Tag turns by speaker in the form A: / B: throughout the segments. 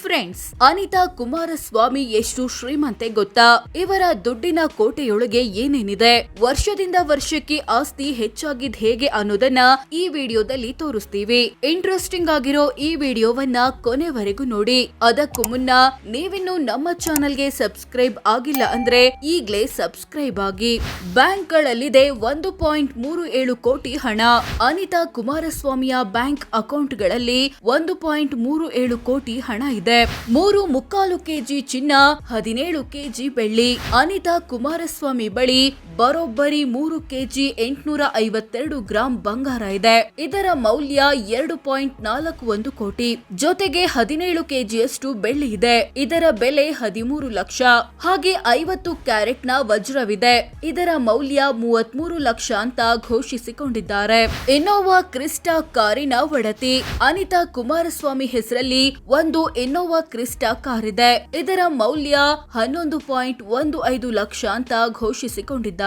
A: Friends Anita Kumaraswamy ಎಷ್ಟು ಶ್ರೀಮಂತೆ ಗೊತ್ತಾ? ಇವರ ದುಡ್ಡಿನ ಕೋಟೆಯೊಳಗೆ ಏನೇನಿದೆ? ವರ್ಷದಿಂದ ವರ್ಷಕ್ಕೆ ಆಸ್ತಿ ಹೆಚ್ಚಾಗಿದ್ ಹೇಗೆ ಅನ್ನೋದನ್ನ ಈ ವಿಡಿಯೋದಲ್ಲಿ ತೋರಿಸ್ತೀವಿ. ಇಂಟ್ರೆಸ್ಟಿಂಗ್ ಆಗಿರೋ ಈ ವಿಡಿಯೋವನ್ನ ಕೊನೆವರೆಗೂ ನೋಡಿ. ಅದಕ್ಕೂ ಮುನ್ನ ನೀವಿನ್ನು ನಮ್ಮ ಚಾನೆಲ್ಗೆ ಸಬ್ಸ್ಕ್ರೈಬ್ ಆಗಿಲ್ಲ ಅಂದ್ರೆ ಈಗ್ಲೇ ಸಬ್ಸ್ಕ್ರೈಬ್ ಆಗಿ. ಬ್ಯಾಂಕ್ಗಳಲ್ಲಿದೆ ಒಂದು ಪಾಯಿಂಟ್ ಮೂರು ಏಳು ಕೋಟಿ ಹಣ. ಅನಿತಾ ಕುಮಾರಸ್ವಾಮಿಯ ಬ್ಯಾಂಕ್ ಅಕೌಂಟ್ಗಳಲ್ಲಿ ಒಂದು ಪಾಯಿಂಟ್ ಮೂರು ಏಳು ಕೋಟಿ ಹಣ ಇದೆ. ಮೂರು ಮುಕ್ಕಾಲು ಕೆಜಿ ಚಿನ್ನ ಹದಿನೇಳು ಕೆಜಿ ಬೆಳ್ಳಿ ಅನಿತಾ ಕುಮಾರಸ್ವಾಮಿ ಬಳಿ ಬರೋಬ್ಬರಿ ಮೂರು ಕೆಜಿ ಎಂಟುನೂರ ಐವತ್ತೆರಡು ಗ್ರಾಂ ಬಂಗಾರ ಇದೆ. ಇದರ ಮೌಲ್ಯ ಎರಡು ಪಾಯಿಂಟ್ ನಾಲ್ಕು ಒಂದು ಕೋಟಿ. ಜೊತೆಗೆ ಹದಿನೇಳು ಕೆಜಿಯಷ್ಟು ಬೆಳ್ಳಿ ಇದೆ. ಇದರ ಬೆಲೆ ಹದಿಮೂರು ಲಕ್ಷ. ಹಾಗೆ ಐವತ್ತು ಕ್ಯಾರೆಟ್ನ ವಜ್ರವಿದೆ. ಇದರ ಮೌಲ್ಯ ಮೂವತ್ಮೂರು ಲಕ್ಷ ಅಂತ ಘೋಷಿಸಿಕೊಂಡಿದ್ದಾರೆ. ಇನ್ನೋವಾ ಕ್ರಿಸ್ಟಾ ಕಾರಿನ ಒಡತಿ. ಅನಿತಾ ಕುಮಾರಸ್ವಾಮಿ ಹೆಸರಲ್ಲಿ ಒಂದು ಇನ್ನೋವಾ ಕ್ರಿಸ್ಟಾ ಕಾರ್ ಇದೆ ಇದರ ಮೌಲ್ಯ ಹನ್ನೊಂದು ಪಾಯಿಂಟ್ ಒಂದು ಐದು ಲಕ್ಷ ಅಂತ ಘೋಷಿಸಿಕೊಂಡಿದ್ದಾರೆ.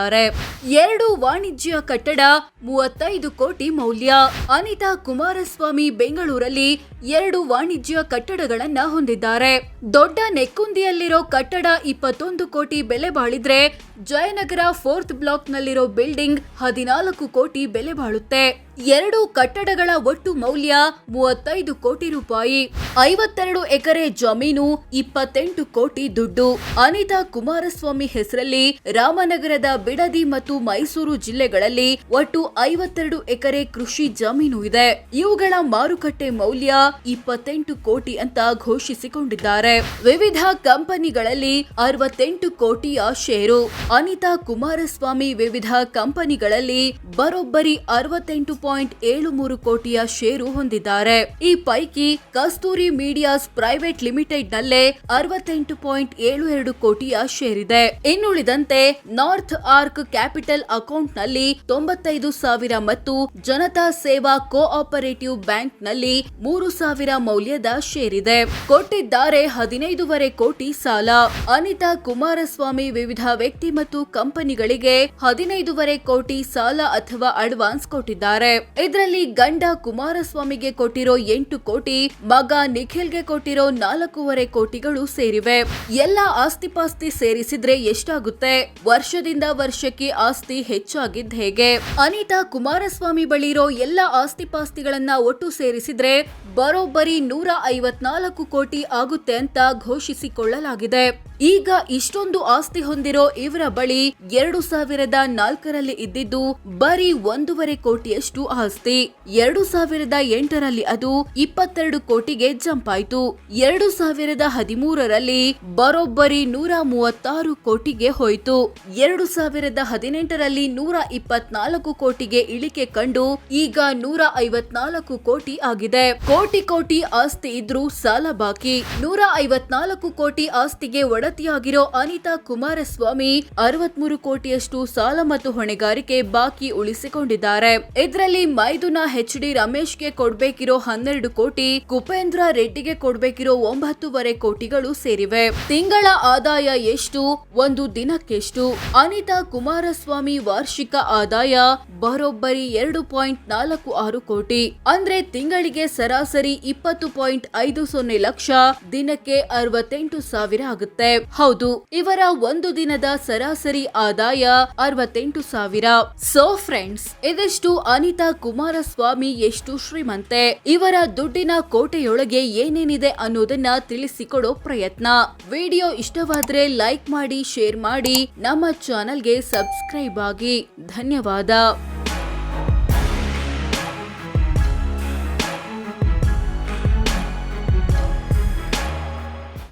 A: ಎರಡು ವಾಣಿಜ್ಯ ಕಟ್ಟಡ, ಮೂವತ್ತೈದು ಕೋಟಿ ಮೌಲ್ಯ. ಅನಿತಾ ಕುಮಾರಸ್ವಾಮಿ ಬೆಂಗಳೂರಲ್ಲಿ ಎರಡು ವಾಣಿಜ್ಯ ಕಟ್ಟಡಗಳನ್ನ ಹೊಂದಿದ್ದಾರೆ. ದೊಡ್ಡ ನೆಕ್ಕುಂದಿಯಲ್ಲಿರೋ ಕಟ್ಟಡ ಇಪ್ಪತ್ತೊಂದು ಕೋಟಿ ಬೆಲೆ ಬಾಳಿದ್ರೆ ಜಯನಗರ ಫೋರ್ತ್ ಬ್ಲಾಕ್ ನಲ್ಲಿರೋ ಬಿಲ್ಡಿಂಗ್ ಹದಿನಾಲ್ಕು ಕೋಟಿ ಬೆಲೆ ಬಾಳುತ್ತೆ. ಎರಡು ಕಟ್ಟಡಗಳ ಒಟ್ಟು ಮೌಲ್ಯ ಮೂವತ್ತೈದು ಕೋಟಿ ರೂಪಾಯಿ. ಐವತ್ತೆರಡು ಎಕರೆ ಜಮೀನು, ಇಪ್ಪತ್ತೆಂಟು ಕೋಟಿ ದುಡ್ಡು. ಅನಿತಾ ಕುಮಾರಸ್ವಾಮಿ ಹೆಸರಲ್ಲಿ ರಾಮನಗರದ ಬಿಡದಿ ಮತ್ತು ಮೈಸೂರು ಜಿಲ್ಲೆಗಳಲ್ಲಿ ಒಟ್ಟು ಐವತ್ತೆರಡು ಎಕರೆ ಕೃಷಿ ಜಮೀನು ಇದೆ. ಇವುಗಳ ಮಾರುಕಟ್ಟೆ ಮೌಲ್ಯ ಇಪ್ಪತ್ತೆಂಟು ಕೋಟಿ ಅಂತ ಘೋಷಿಸಿಕೊಂಡಿದ್ದಾರೆ. ವಿವಿಧ ಕಂಪನಿಗಳಲ್ಲಿ ಅರವತ್ತೆಂಟು ಕೋಟಿಯ ಷೇರು. ಅನಿತಾ ಕುಮಾರಸ್ವಾಮಿ ವಿವಿಧ ಕಂಪನಿಗಳಲ್ಲಿ ಬರೋಬ್ಬರಿ ಅರವತ್ತೆಂಟು ಪಾಯಿಂಟ್ ಏಳು ಮೂರು ಕೋಟಿಯ ಷೇರು ಹೊಂದಿದ್ದಾರೆ. ಈ ಪೈಕಿ ಕಸ್ತೂರಿ ಮೀಡಿಯಾಸ್ ಪ್ರೈವೇಟ್ ಲಿಮಿಟೆಡ್ ನಲ್ಲೇ ಅರವತ್ತೆಂಟು ಪಾಯಿಂಟ್ ಏಳು ಎರಡು ಕೋಟಿಯ ಷೇರ್ ಇದೆ ಇನ್ನುಳಿದಂತೆ ನಾರ್ತ್ ಆರ್ಕ್ ಕ್ಯಾಪಿಟಲ್ ಅಕೌಂಟ್ನಲ್ಲಿ ತೊಂಬತ್ತೈದು ಸಾವಿರ ಮತ್ತು ಜನತಾ ಸೇವಾ ಕೋಆಪರೇಟಿವ್ ಬ್ಯಾಂಕ್ನಲ್ಲಿ ಮೂರು ಸಾವಿರ ಮೌಲ್ಯದ ಷೇರ್ ಇದೆ ಕೊಟ್ಟಿದ್ದಾರೆ ಹದಿನೈದೂವರೆ ಕೋಟಿ ಸಾಲ. ಅನಿತಾ ಕುಮಾರಸ್ವಾಮಿ ವಿವಿಧ ವ್ಯಕ್ತಿ ಮತ್ತು ಕಂಪನಿಗಳಿಗೆ ಹದಿನೈದೂವರೆ ಕೋಟಿ ಸಾಲ ಅಥವಾ ಅಡ್ವಾನ್ಸ್ ಕೊಟ್ಟಿದ್ದಾರೆ. ಇದರಲ್ಲಿ ಗಂಡ ಕುಮಾರಸ್ವಾಮಿಗೆ ಕೊಟ್ಟಿರೋ ಎಂಟು ಕೋಟಿ, ಮಗ ನಿಖಿಲ್ಗೆ ಕೊಟ್ಟಿರೋ ನಾಲ್ಕೂವರೆ ಕೋಟಿಗಳು ಸೇರಿವೆ. ಎಲ್ಲ ಆಸ್ತಿಪಾಸ್ತಿ ಸೇರಿಸಿದ್ರೆ ಎಷ್ಟಾಗುತ್ತೆ? ವರ್ಷದಿಂದ ವರ್ಷಕ್ಕೆ ಆಸ್ತಿ ಹೆಚ್ಚಾಗಿದ್ದ ಹೇಗೆ? ಅನಿತಾ ಕುಮಾರಸ್ವಾಮಿ ಬಳಿ ಇರೋ ಎಲ್ಲ ಆಸ್ತಿಪಾಸ್ತಿಗಳನ್ನ ಒಟ್ಟು ಸೇರಿಸಿದ್ರೆ ಬರೋಬ್ಬರಿ ನೂರ ಐವತ್ನಾಲ್ಕು ಕೋಟಿ ಆಗುತ್ತೆ ಅಂತ ಘೋಷಿಸಿಕೊಳ್ಳಲಾಗಿದೆ. ಈಗ ಇಷ್ಟೊಂದು ಆಸ್ತಿ ಹೊಂದಿರೋ ಇವರ ಬಳಿ ಎರಡು ಸಾವಿರದ ನಾಲ್ಕರಲ್ಲಿ ಇದ್ದಿದ್ದು ಬರೀ ಒಂದೂವರೆ ಕೋಟಿಯಷ್ಟು ಆಸ್ತಿ. ಎರಡು ಸಾವಿರದ ಎಂಟರಲ್ಲಿ ಅದು ಇಪ್ಪತ್ತೆರಡು ಕೋಟಿಗೆ ಜಂಪ್ ಆಯ್ತು. ಎರಡು ಸಾವಿರದ ಹದಿಮೂರರಲ್ಲಿ ಬರೋಬ್ಬರಿ ನೂರ ಮೂವತ್ತಾರು ಕೋಟಿಗೆ ಹೋಯ್ತು. ಎರಡು ಸಾವಿರದ ಹದಿನೆಂಟರಲ್ಲಿ ನೂರ ಇಪ್ಪತ್ನಾಲ್ಕು ಕೋಟಿಗೆ ಇಳಿಕೆ ಕಂಡು ಈಗ ನೂರ ಐವತ್ನಾಲ್ಕು ಕೋಟಿ ಆಗಿದೆ. ಕೋಟಿ ಕೋಟಿ ಆಸ್ತಿ ಇದ್ರೂ ಸಾಲ ಬಾಕಿ. ನೂರ ಐವತ್ನಾಲ್ಕು ಕೋಟಿ ಆಸ್ತಿಗೆ ಒಡತಿಯಾಗಿರೋ ಅನಿತಾ ಕುಮಾರಸ್ವಾಮಿ ಅರವತ್ಮೂರು ಕೋಟಿಯಷ್ಟು ಸಾಲ ಮತ್ತು ಹೊಣೆಗಾರಿಕೆ ಬಾಕಿ ಉಳಿಸಿಕೊಂಡಿದ್ದಾರೆ. ಇದರಲ್ಲಿ ಮೈದುನ ಎಚ್ ಡಿ ರಮೇಶ್ಗೆ ಕೊಡ್ಬೇಕಿರೋ ಹನ್ನೆರಡು ಕೋಟಿ, ಕುಪೇಂದ್ರ ರೆಡ್ಡಿಗೆ ಕೊಡ್ಬೇಕಿರೋ ಒಂಬತ್ತೂವರೆ ಕೋಟಿಗಳು ಸೇರಿವೆ. ತಿಂಗಳ ಆದಾಯ ಎಷ್ಟು, ಒಂದು ದಿನಕ್ಕೆಷ್ಟು? ಅನಿತಾ ಕುಮಾರಸ್ವಾಮಿ ವಾರ್ಷಿಕ ಆದಾಯ ಬರೋಬ್ಬರಿ ಎರಡು ಪಾಯಿಂಟ್ ನಾಲ್ಕು ಆರು ಕೋಟಿ. ಅಂದ್ರೆ ತಿಂಗಳಿಗೆ ಸರಾಸರಿ ಇಪ್ಪತ್ತು ಪಾಯಿಂಟ್ ಐದು ಸೊನ್ನೆ ಲಕ್ಷ, ದಿನಕ್ಕೆ ಅರವತ್ತೆಂಟು ಸಾವಿರ ಆಗುತ್ತೆ. ಹೌದು, ಇವರ ಒಂದು ದಿನದ ಸರಾಸರಿ ಆದಾಯ ಅರವತ್ತೆಂಟು ಸಾವಿರ. ಸೊ ಫ್ರೆಂಡ್ಸ್ ಇದೆಷ್ಟು ಅನಿತಾ ಕುಮಾರಸ್ವಾಮಿ ಎಷ್ಟು ಶ್ರೀಮಂತೆ? ಇವರ ದುಡ್ಡಿನ ಕೋಟೆಯೊಳಗೆ ಏನೇನಿದೆ ಅನ್ನೋದನ್ನ ತಿಳಿಸಿಕೊಡೋ ಪ್ರಯತ್ನ. ವಿಡಿಯೋ ಇಷ್ಟವಾದ್ರೆ ಲೈಕ್ ಮಾಡಿ, ಶೇರ್ ಮಾಡಿ, ನಮ್ಮ ಚಾನೆಲ್ಗೆ ಸಬ್ಸ್ಕ್ರೈಬ್ ಆಗಿ. ಧನ್ಯವಾದ.